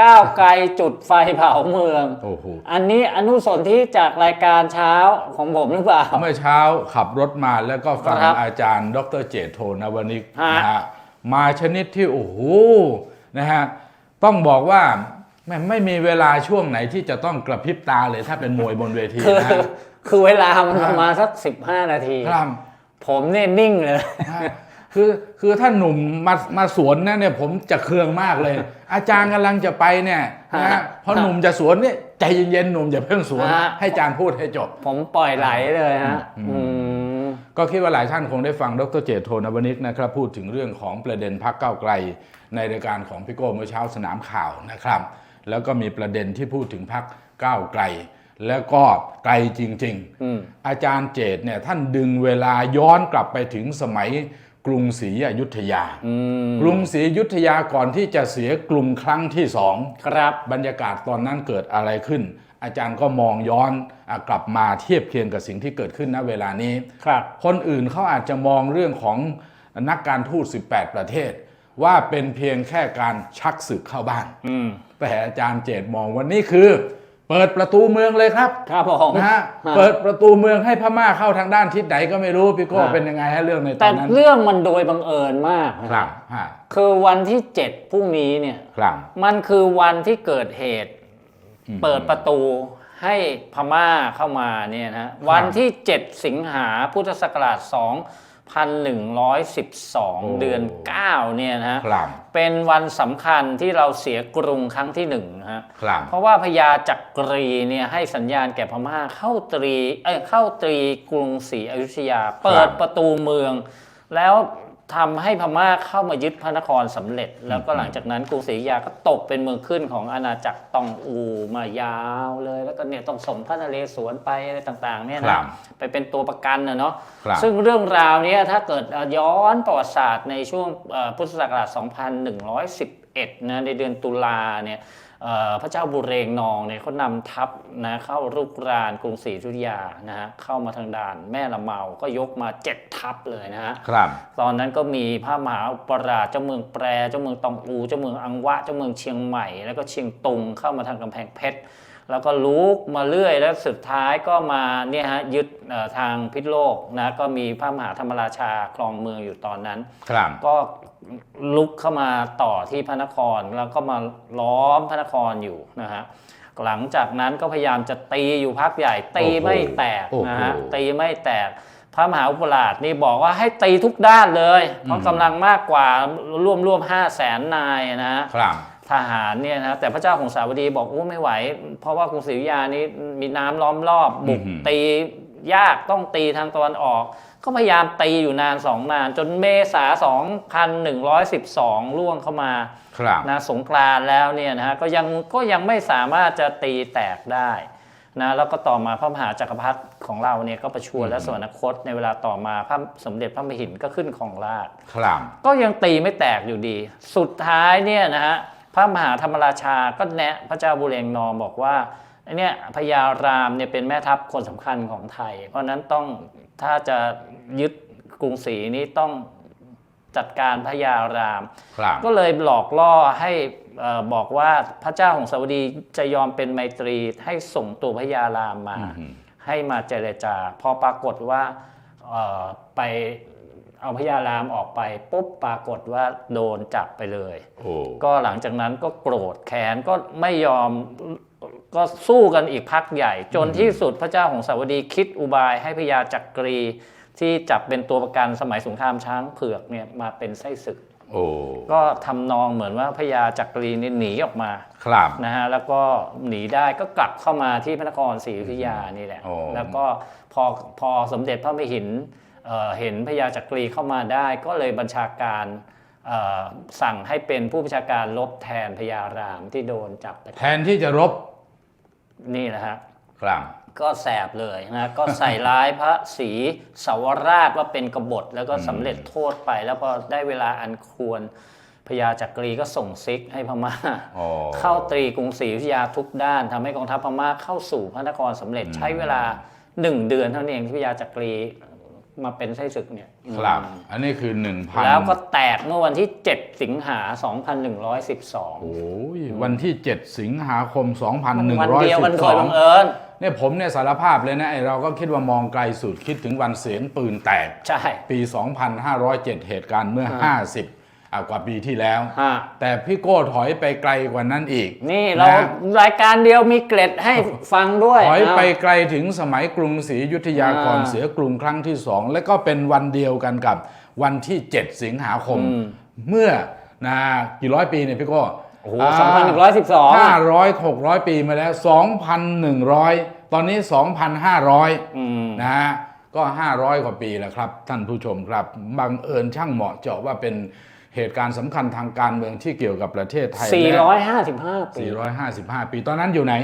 ก้าวไกลจุดไฟเผาเมือง โอ้โหอันนี้อนุสนที่จากรายการเช้าของผมหรือเปล่า เมื่อเช้าขับรถมาแล้วก็ฟังครับอาจารย์ ดรเจตโทนวนิกฮะ นะฮะมาชนิดที่โอ้โหนะฮะต้องบอกว่าแม่งไม่มีเวลาช่วงไหนที่จะต้องกระพริบตาเลยถ้าเป็นมวยบนเวทีคือนะฮะคือเวลามันครัปบระมาณสัก 15 นาที ครับผมเนี่ยนิ่งเลย ฮะ คือคือถ้าหนุ่มมามาสวนนะเนี่ยผมจะเคืองมากเลย อาจารย์กำลังจะไปเนี่ยนะฮะฮะพอหนุ่มจะสวนเนี่ยใจเย็นๆหนุ่มอย่าเพิ่งสวน ฮะ ให้อาจารย์พูดให้จบ ผมปล่อยไหลเลยฮะอืมอืม ก็คิดว่าหลายท่านคงได้ฟังดรเจตโทนวนิกนะครับพูดถึงเรื่องของประเด็นพักเก้าวไกล ในรายการของพี่โก้เมื่อเช้าสนามข่าวนะครับ แล้วก็มีประเด็นที่พูดถึงพักก้าวไกล แล้วก็ไกลจริง อืม ๆ อาจารย์เจตเนี่ยท่านดึงเวลาย้อนกลับไปถึงสมัย กรุงศรีอยุธยาอืมกรุงศรีอยุธยาก่อนที่จะเสียกรุงครั้งที่สองครับบรรยากาศตอนนั้นเกิดอะไรขึ้น อาจารย์ก็มองย้อนอะกลับมาเทียบเคียงกับสิ่งที่เกิดขึ้นณเวลานี้ครับคนอื่นเขาอาจจะมองเรื่องของนักการทูต 18 ประเทศ ว่าเป็นเพียงแค่การชักศึกเข้าบ้านอืมแต่อาจารย์เจตมองว่านี่คือ เปิดประตูเมืองเลยครับครับผมนะฮะฮะเปิดประตูเมืองให้พม่าเข้าทางด้านทิศไหนก็ไม่รู้พี่โก้ฮะเป็นยังไงฮะเรื่องในตแต่อนนั้นเรื่องมันโดยบังเอิญมากนะครับฮะคือวันที่เจ็ดพรุ่งนี้เนี่ยครับมันคือวันที่เกิดเหตุอืมเปิดประตูให้พม่าเข้ามาเนี่ยนะวันที่ 7 สิงหาพุทธศักราช 2112 เดือน 9 เนี่ยนะฮะครับเป็นวันสำคัญที่เราเสียกรุงครั้งที่หนึ่งนะฮะครับเพราะว่าพญาจักรีเนี่ยให้สัญญาณแก่พม่าเข้าตรีเอ้ยเข้าตรีกรุงศรีอยุธยา เปิดประตูเมือง แล้ว ทำให้พม่าเข้ามายึดพระนครสำเร็จ แล้วก็หลังจากนั้นกรุงศรีอยุธยาก็ตกเป็นเมืองขึ้นของอาณาจักรตองอูมายาวเลย แล้วก็เนี่ยต้องส่งพระนเรศวรไปอะไรต่างๆเนี่ยครันะบไปเป็นตัวประกันนะเนาะครับซึ่งเรื่องราวเนี้ยถ้าเกิดย้อนประวัติศาสตร์ในช่วงเอ่อพุทธศักราช 2111นะในเดือนตุลาเนี่ยเอ่อพระเจ้าบุเรงนองเนี่ยเขานำทัพนะเข้ารุกรานกรุงศรีอยุธยานะฮะเข้ามาทางด่านแม่ละเมาก็ยกมาเจ็ดทัพเลยนะฮะครับ ตอนนั้นก็มีพระมหาอุปราชเจ้าเมืองแปรเจ้าเมืองตองอูเจ้าเมืองอังวะเจ้าเมืองเชียงใหม่ แล้วก็เชียงตุงเข้ามาทางกำแพงเพชร แล้วก็ลุกมาเรื่อยแล้วสุดท้ายก็มาเนี่ยฮะยึดเอ่อทางพิษโลกนะก็มีพระมหาธรรมราชาครองเมืองอยู่ตอนนั้นครับก็ลุกเข้ามาต่อที่พระนครแล้วก็มาล้อมพระนครอยู่นะฮะหลังจากนั้นก็พยายามจะตีอยู่พักใหญ่ ตีไม่แตกนะฮะโอ้โหตีไม่แตกพระมหาอุปราชนี่บอกว่าให้ตีทุกด้านเลย เพราะกำลังมากกว่าร่วมร่วมห้าแสนนายนะฮะครับ ทหารเนี่ยนะแต่พระเจ้าของสาวดีบอกโอ้ไม่ไหว เพราะว่ากรุงศรีอยุธยานี้มีน้ำล้อมรอบบุกอือหือตียากต้องตีทางตะวันออก ก็พยายามตีอยู่นานสองนาน จนเมษา 2112 ล่วงเข้ามาครับนะสงกรานต์แล้วเนี่ยนะฮะก็ยังก็ยังไม่สามารถจะตีแตกได้นะแล้วก็ต่อมาพระมหาจักรพรรดิของเราเนี่ยก็ประชวรและสวรรคตในเวลาต่อมาพระสมเด็จพระมหินก็ขึ้นของราชย์ครับก็ยังตีไม่แตกอยู่ดี สุดท้ายเนี่ยนะฮะ พระมหาธรรมราชาก็แนะพระเจ้าบุเรงนองบอกว่าไอ้เนี่ยพญารามเนี่ยเป็นแม่ทัพคนสำคัญของไทย เพราะฉะนั้นต้องถ้าจะยึดกรุงศรีนี้ต้องจัดการพญารามครับก็เลยหลอกล่อให้เออบอกว่าพระเจ้าของสาวดีจะยอมเป็นไมตรีให้ส่งตัวพญารามมาอืมให้มาเจรจา พอปรากฏว่าเอ่อไป เอาพญารามออกไปปุ๊บปรากฏว่าโดนจับไปเลยโอ้ก็หลังจากนั้นก็โกรธแค้นก็ไม่ยอมก็สู้กันอีกพักใหญ่ จนที่สุดพระเจ้าของสาวดีคิดอุบายให้พญาจักรี ที่จับเป็นตัวประกันสมัยสงครามช้างเผือกเนี่ยมาเป็นไส้ศึกโอ้ก็ทำนองเหมือนว่าพญาจักรีนี่หนีออกมาครับนะฮะแล้วก็หนีได้ก็กลับเข้ามาที่พระนครศรีอยุธยานี่แหละโอ้แล้วก็พอพอสมเด็จพระมหิน เอ่อเห็นพญาจักรีเข้ามาได้ ก็เลยบัญชาการเอ่อสั่งให้เป็นผู้บัญชาการลบแทนพญารามที่โดนจับไปแทนที่จะรบนี่นะฮะครับก็แสบเลยนะก็ใส่ร้ายพระศรีสาวราชว่าเป็นกบฏแล้วก็สำเร็จโทษไป แล้วพอได้เวลาอันควรพญาจักรีก็ส่งซิกให้พม่าอ๋อเข้าตรีกรุงศรีอยุธยาทุกด้านทำให้กองทัพพม่าเข้าสู่พระนครสำเร็จใช้เวลาหนึ่งเดือนเท่านั้นเองที่พญาจักรี มาเป็นไส้ศึกเนี่ยครับ อันนี้คือหนึ่งพันแล้วก็แตกเมื่อวันที่ 7 สิงหา 2112 โอ้ยวันที่ 7 สิงหาคมวันเดียวกันโดยบัง2112เอิญเนี่ยผมเนี่ยสารภาพเลยนะไอเราก็คิดว่ามองไกลสุดคิดถึงวันเสียงปืนแตก ใช่ ปี 2507 เหตุการณ์เมื่ออ่า50อ่า กว่าปีที่แล้วฮะแต่พี่โก้ถอยไปไกลกว่านั้นอีก นี่เรานะรายการเดียวมีเกร็ดให้ฟังด้วย ถอยไปเาไกลถึงสมัยกรุงศรีอยุธยาก่อนอ่าเสียกรุงครั้งที่สองและก็เป็นวันเดียวกันกับวันที่ 7 สิงหาคมอืมเมื่อนะกี่ร้อยปีเนี่ยพี่โก้โอ้โห2112ห้าร้อยหกร้อยปีมาแล้ว2,100ตอนนี้2,500อืมนะฮะก็500กว่าปีแล้วครับ ท่านผู้ชมครับ บังเอิญช่างเหมาะเจาะว่าเป็น เหตุการณ์สำคัญทางการเมืองที่เกี่ยวกับประเทศไทยและ455 ปี 455 ปีตอนนั้นอยู่ไหน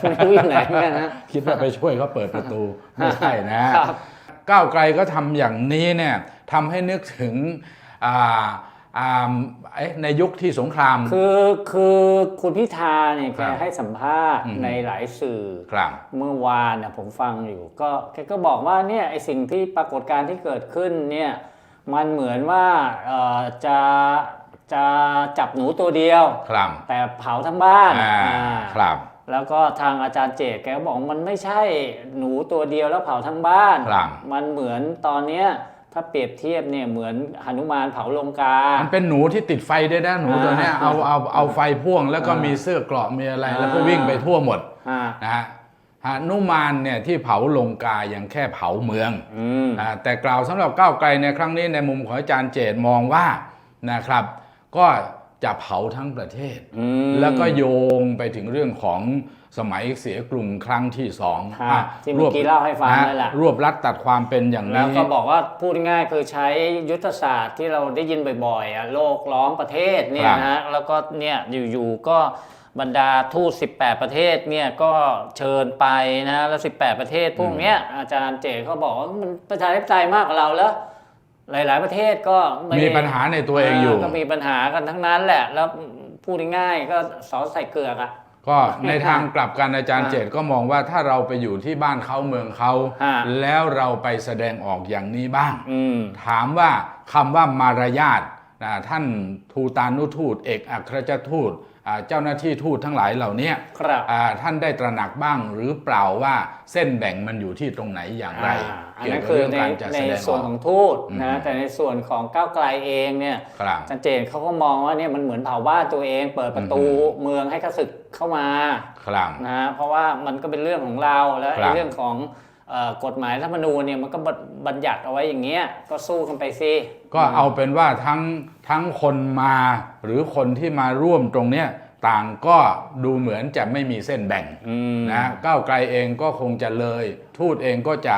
ไม่รู้อยู่ไหนเหมือนกันนะ คิดว่าไปช่วยเขาเปิดประตู ไม่ใช่นะครับก้าวไกลก็ทำอย่างนี้เนี่ยทำให้นึกถึงอ่าอ่าเอ๊ะในยุคที่สงคราม คือคือคุณพิธาเนี่ยคแกรับให้สัมภาษณ์อืมในหลายสื่อครับเมื่อวานน่ะผมฟังอยู่ ก็แกก็บอกว่าเนี่ยไอสิ่งที่ปรากฏการณ์ที่เกิดขึ้นเนี่ย มันเหมือนว่าเอ่อจะจะจับหนูตัวเดียวครับแต่เผาทั้งบ้านอ่าอ่าครับแล้วก็ทางอาจารย์เจตแกก็บอกมันไม่ใช่หนูตัวเดียวแล้วเผาทั้งบ้านครับมันเหมือนตอนเนี้ยถ้าเปรียบเทียบเนี่ยเหมือนหนุมานเผาลงกา มันเป็นหนูที่ติดไฟได้นะหนูอ่าตัวเนี้ยเอาเอาเอาไฟพ่วงแล้วก็อ่ามีมีเสื้อเกราะมีอะไรอ่าแล้วก็วิ่งไปทั่วหมดอ่านะฮะ หนุมานเนี่ยที่เผาลงกายังแค่เผาเมืองอืมอ่าแต่กล่าวสำหรับก้าวไกลในครั้งนี้ในมุมของอาจารย์เจตมองว่านะครับ ก็จะเผาทั้งประเทศอืมแล้วก็โยงไปถึงเรื่องของสมัยเสียกรุงครั้งที่สองฮะอะที่เมื่อกี้เล่าให้ฟังนะนั่นแหละรวบรัดตัดความเป็นอย่างแล้วนี้ก็บอกว่าพูดง่ายๆคือใช้ยุทธศาสตร์ที่เราได้ยินบ่อยๆอะโลกล้อมประเทศเนี่คยรับนะแล้วก็เนี่ยอยู่ๆก็ บรรดาทูต 18 ประเทศเนี่ยก็เชิญไปนะแล้ว 18 ประเทศพวกเนี้ยอาจารย์เจเขาบอกว่ามันประชาธิปไตยมากกว่าเราแล้ว หลาย ๆ ประเทศก็ไได้มีปัญหาในตัวเองอยู่ ก็มีปัญหากันทั้งนั้นแหละ แล้วพูดง่ายๆก็สอใส่เกลือกอะก็ในทางกลับกันอาจารย์อ่าเจตก็มองว่าถ้าเราไปอยู่ที่บ้านเขาเมืองเขาฮะแล้วเราไปแสดงออกอย่างนี้บ้างอืมถามว่าคำว่ามารยาทนะ ท่านทูตานุทูต เอกอัครราชทูตอ่าเจ้าหน้าที่ทูตทั้งหลายเหล่านี้ครับอ่าท่านได้ตระหนักบ้างหรือเปล่าว่าเส้นแบ่งมันอยู่ที่ตรงไหนอย่างไรอ่าอันเกี่ยนั้วนกับคือเรื่องในการจะในแสดงอส่วนอกของทูตอืมนะแต่ในส่วนของก้าวไกลเองเนี่ยครับอาจารย์เจนเขาก็มองว่าเนี่ยมันเหมือนเผาบ้านตัวเองเปิดประตูอืมเมืองให้ข้าศึกเข้ามาครับนะเพราะว่ามันก็เป็นเรื่องของเราแล้วครับไอ้เรื่องของเอ่อ กฎหมายรัฐธรรมนูญเนี่ยมันก็บัญญัติเอาไว้อย่างเงี้ยก็สู้กันไปสิก็เอาเป็นว่าทั้งทั้งคนมาหรือคนที่มาร่วมตรงเนี้ยต่างก็ดูเหมือนจะไม่มีเส้นแบ่งอืมนะก้าวไกลเองก็คงจะเลย ทูตเองก็จะ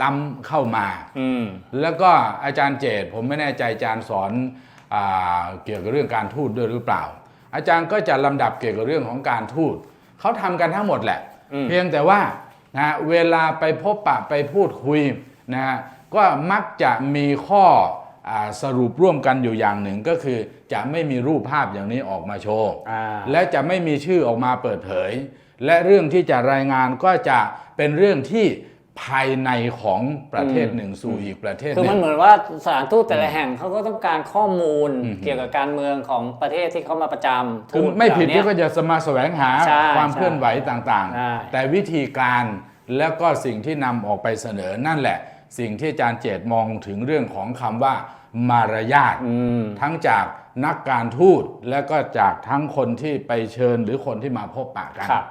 ล้ำเข้ามาอืมแล้วก็อาจารย์เจตผมไม่แน่ใจอาจารย์สอนอาเกี่ยวกับเรื่องการทูตด้วยหรือเปล่า อาจารย์ก็จะลำดับเกี่ยวกับเรื่องของการทูตเขาทำกันทั้งหมดแหละอืมเพียงแต่ว่า นะเวลาไปพบปะไปพูดคุยนะฮะก็มักจะมีข้ออาสรุปร่วมกันอยู่อย่างหนึ่งก็คือ จะไม่มีรูปภาพอย่างนี้ออกมาโชว์อ่าและจะไม่มีชื่อออกมาเปิดเผย และเรื่องที่จะรายงานก็จะเป็นเรื่องที่ ภายในของประเทศหนึ่งสู่อีกประเทศหคือนึ่มันง เหมือนว่าสถานทูตแต่ละแห่งเขาก็ต้องการข้อมูลอืม เกี่ยวกับการเมืองของประเทศที่เขามาประจำคือทูตไม่ผิดเหล่าที่เนี้ย ก็จะสมาแสวงหาใช่ความใช่เคลื่อนไหวต่างใช่ ๆ แต่วิธีการแล้วก็สิ่งที่นำออกไปเสนอนั่นแหละ สิ่งที่อาจารย์เจตมองถึงเรื่องของคำว่ามารยาท อืม ทั้งจากนักการทูตและก็จากทั้งคนที่ไปเชิญหรือคนที่มาพบปะกัน ครับ